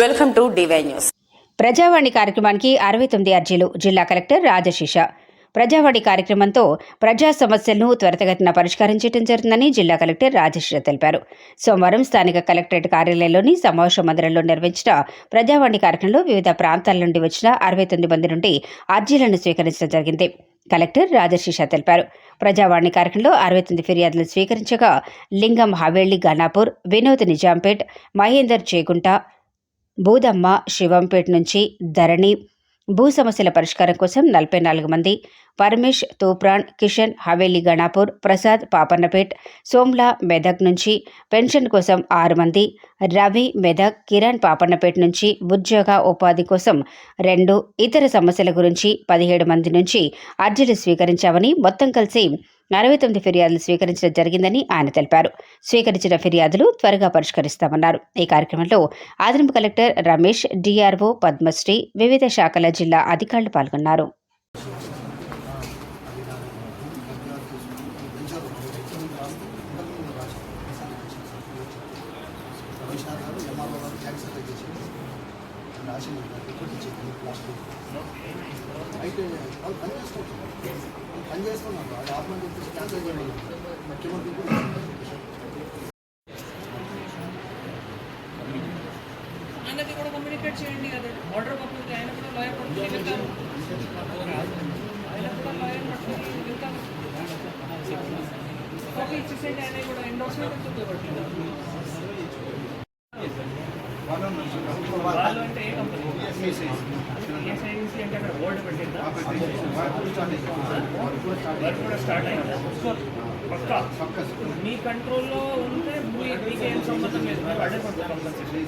Welcome to DY news. ప్రజావాణి కార్యక్రమానికి అరవై తొమ్మిది అర్జీలు జిల్లా కలెక్టర్ రాజశిష. ప్రజావాణి కార్యక్రమంతో ప్రజా సమస్యలను త్వరితగతిన పరిష్కారం చేయడం జరుగుతుందని జిల్లా కలెక్టర్ రాజశిష తెలిపారు. సోమవారం స్థానిక కలెక్టరేట్ కార్యాలయంలోని సమావేశ మందిరంలో నిర్వహించిన ప్రజావాణి కార్యక్రమంలో వివిధ ప్రాంతాల నుండి వచ్చిన అరవై తొమ్మిది మంది నుండి అర్జీలను స్వీకరించడం జరిగింది. కలెక్టర్ రాజశిష తెలిపారు. ప్రజావాణి కార్యక్రమంలో అరవై తొమ్మిది ఫిర్యాదులు స్వీకరించగా లింగం హవేళ్ళి గనాపూర్ వినోద్ నిజాంపేట్ మహేందర్ చేగుంట బూదమ్మ శివంపేట్ నుంచి ధరణి. భూ సమస్యల పరిష్కారం కోసం నలభై నాలుగు మంది. పరమేష్ తూప్రాన్ కిషన్ హవేలీ గణాపూర్ ప్రసాద్ పాపన్నపేట్ సోమ్లా మెదక్ నుంచి పెన్షన్ కోసం ఆరు మంది. రవి మెదక్ కిరణ్ పాపన్నపేట్ నుంచి ఉద్యోగ ఉపాధి కోసం రెండు. ఇతర సమస్యల గురించి పదిహేడు మంది నుంచి అర్జీలు స్వీకరించామని మొత్తం కలిసి అరవై తొమ్మిది ఫిర్యాదులు స్వీకరించడం జరిగిందని ఆయన తెలిపారు. స్వీకరించిన ఫిర్యాదులు త్వరగా పరిష్కరిస్తామన్నారు. ఈ కార్యక్రమంలో అదనపు కలెక్టర్ రమేష్ డిఆర్ఓ పద్మశ్రీ వివిధ శాఖల జిల్లా అధికారులు పాల్గొన్నారు. అయితే వాళ్ళు కూడా ఆయనకి కూడా కమ్యూనికేట్ చేయండి కదా ఆర్డర్ పట్టుకుంటే ఆయన కూడా లాయర్ పట్టుకుని వెళ్తారు. ఆయన కూడా లాయర్ పట్టుకుని వెళ్తారు. కాపీ ఇచ్చేసేయండి ఆయన కూడా ఎండోర్స్మెంట్ ఉంటుంది వాళ్ళు అంటే ఏ కంపెనీ ఈఎస్ఐసి అంటే అక్కడ బోర్డు పెట్టిందా? వర్క్ కూడా స్టార్ట్ అయిందా. పక్కా. మీ కంట్రోల్లో ఉంటే మీకేం సంబంధం లేదు. మీరు అడే కంపల్సరీ